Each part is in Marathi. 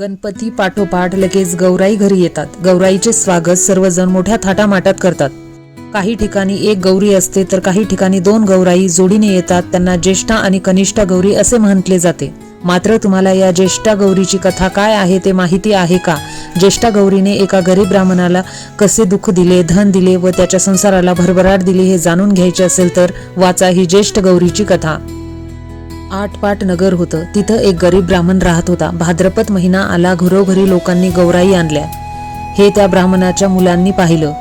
गणपती पाठोपाठ लगेच गौराई घरी येतात. गौराईचे स्वागत सर्वजण मोठ्या थाटामाटात करतात. काही ठिकाणी एक गौरी असते तर काही ठिकाणी दोन गौराई जोडीने येतात. त्यांना ज्येष्ठा आणि कनिष्ठा गौरी असे म्हटले जाते. मात्र तुम्हाला या ज्येष्ठा गौरीची कथा काय आहे ते माहिती आहे का? ज्येष्ठा गौरीने एका गरीब ब्राह्मणाला कसे दुःख दिले धन दिले व त्याच्या संसाराला भरभराट दिली हे जाणून घ्यायचे असेल तर वाचा ही ज्येष्ठ गौरीची कथा. आटपाट नगर होतं. तिथं एक गरीब ब्राह्मण राहत होता. भाद्रपद महिना आला घरोघरी लोकांनी गौराई आणल्या. हे त्या ब्राह्मणाच्या मुलांनी पाहिलं.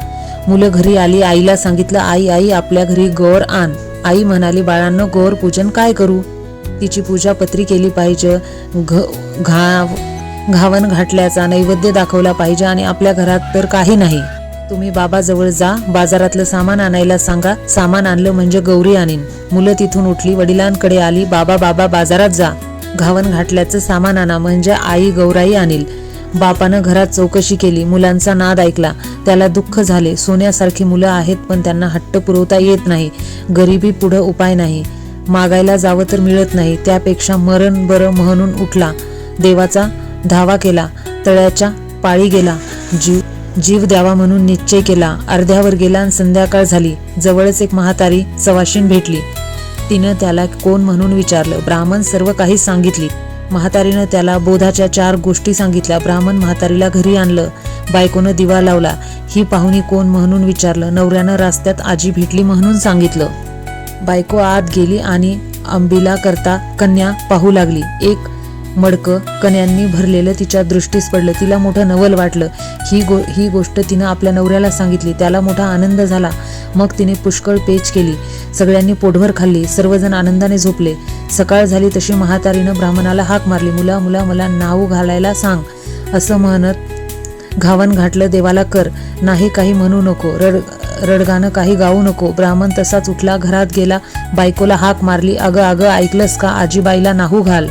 मुलं घरी आली आईला सांगितलं आई आई आपल्या घरी गौर आण. आई म्हणाली बाळांना गौर पूजन काय करू? तिची पूजा पत्री केली पाहिजे. घ घाव घावन घाटल्याचा नैवेद्य दाखवला पाहिजे आणि आपल्या घरात तर काही नाही. तुम्ही बाबाजवळ जा बाजारातलं सामान आणायला सांगा. सामान आणलं म्हणजे गौरी आणीन. मुलं तिथून उठली वडिलांकडे आली बाबा बाबा बाजारात जा. घावन घाटल्याचं सामान आणा म्हणजे आई गौराई आणील. बापानं घरात चौकशी केली मुलांचा नाद ऐकला. त्याला दुःख झाले. सोन्यासारखी मुलं आहेत पण त्यांना हट्ट पुरवता येत नाही. गरिबी पुढं उपाय नाही. मागायला जावं तर मिळत नाही. त्यापेक्षा मरण बरं म्हणून उठला. देवाचा धावा केला. तळ्याच्या पाळी गेला. जीव जीव द्यावा म्हणून निश्चय केला. अर्ध्यावर गेला आणि संध्याकाळ झाली. जवळच एक म्हातारी सवाशीण भेटली. तिनं त्याला कोण म्हणून विचारलं? ब्राह्मण सर्व काही सांगितली. म्हातारीनं त्याला बोधाच्या चार गोष्टी सांगितल्या. ब्राह्मण म्हातारीला घरी आणलं. बायकोनं दिवा लावला. ही पाहुणी कोण म्हणून विचारलं? नवऱ्यानं रस्त्यात आजी भेटली म्हणून सांगितलं. बायको आत गेली आणि अंबिला करता कन्या पाहू लागली. एक मडकं कन्यांनी भरलेलं तिच्या दृष्टीस पडलं तिला मोठं नवल वाटलं. ही गो ही गोष्ट तिनं आपल्या नवऱ्याला सांगितली त्याला मोठा आनंद झाला. मग तिने पुष्कळ पेच केली. सगळ्यांनी पोटभर खाल्ली सर्वजण आनंदाने झोपले. सकाळ झाली तशी महातारीनं ब्राह्मणाला हाक मारली मुला मुला मला नाव घालायला सांग. असं म्हणत घावन घाटलं देवाला कर. नाही काही म्हणू नको. रड रडगाणं काही गाऊ नको. ब्राह्मण तसाच उठला घरात गेला बायकोला हाक मारली. अगं अगं ऐकलंस का? आजीबाईला नाहू घाल.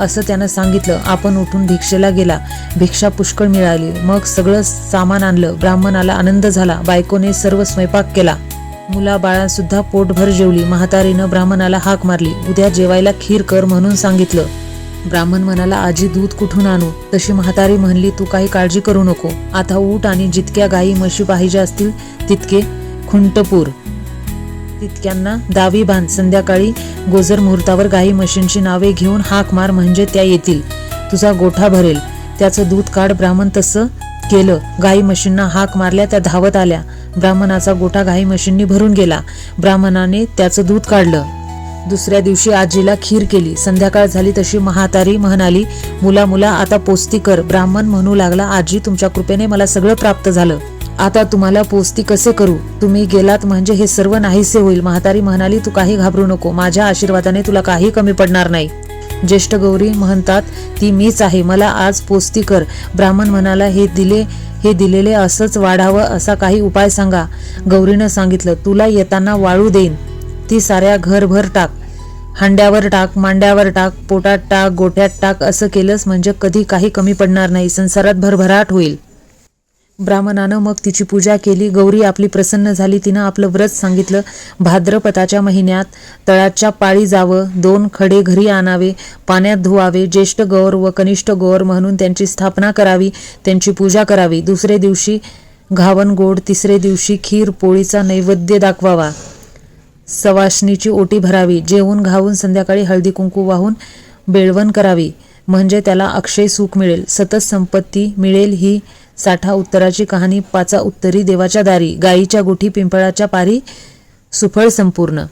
असं त्यानं सांगितलं. आपण उठून भिक्षेला गेला. भिक्षा पुष्कळ मिळाली. मग सगळं सामान आणलं. ब्राह्मणाला आनंद झाला. बायकोने सर्व स्वयंपाक केला. मुला बाळांसुद्धा पोटभर जेवली. म्हातारीनं ब्राह्मणाला हाक मारली. उद्या जेवायला खीर कर म्हणून सांगितलं. ब्राह्मण म्हणाला आजी दूध कुठून आणू? तशी म्हातारी म्हणली तू काही काळजी करू नको. आता ऊट आणि जितक्या गायी म्हशी पाहिजे असतील तितके खुंटपूर. तितक्यांना दावी बांध. संध्याकाळी गोजर मुहूर्तावर गाई म्हशींची नावे घेऊन हाक मार म्हणजे त्या येतील. तुझा गोठा भरेल. त्याचं दूध काढ ब्राह्मण तसं केलं. गाई म्हशींना हाक मारल्या त्या धावत आल्या. ब्राह्मणाचा गोठा गाई म्हशींनी भरून गेला. ब्राह्मणाने त्याचं दूध काढलं. दुसऱ्या दिवशी आजीला खीर केली. संध्याकाळ झाली तशी महातारी म्हणाली मुला मुला आता पोस्ती कर. ब्राह्मण म्हणू लागला आजी तुमच्या कृपेने मला सगळं प्राप्त झालं. आता तुम्हाला पोस्ती कसे करू? तुम्ही गेलात म्हणजे हे सर्व नाहीसे होईल. म्हातारी म्हणाली तू काही घाबरू नको. माझ्या आशीर्वादाने तुला काही कमी पडणार नाही. ज्येष्ठ गौरी म्हणतात ती मीच आहे. मला आज पोस्ती कर. ब्राह्मण म्हणाला हे दिले हे दिलेले असंच वाढावं असा काही उपाय सांगा. गौरीनं सांगितलं तुला येताना वाळू देईन. ती साऱ्या घरभर टाक. हांड्यावर टाक मांड्यावर टाक पोटात टाक गोठ्यात टाक. असं केलंस म्हणजे कधी काही कमी पडणार नाही. संसारात भरभराट होईल. ब्राह्मणानं मग तिची पूजा केली. गौरी आपली प्रसन्न झाली. तिनं आपलं व्रत सांगितलं. भाद्रपदाच्या महिन्यात तळाच्या पाळी जावं. दोन खडे घरी आणावे. पाण्यात धुवावे. ज्येष्ठ गौर व कनिष्ठ गौर म्हणून त्यांची स्थापना करावी. त्यांची पूजा करावी. दुसरे दिवशी घावन गोड तिसरे दिवशी खीर पोळीचा नैवेद्य दाखवावा. सवाशणीची ओटी भरावी. जेवून घावून संध्याकाळी हळदी कुंकू वाहून बेळवण करावी. म्हणजे त्याला अक्षय सुख मिळेल. सतत संपत्ती मिळेल ही साठा उत्तराची कहाणी पाचा उत्तरी देवाच्या दारी गायीच्या गुठी पिंपळाच्या पारी सुफळ संपूर्ण.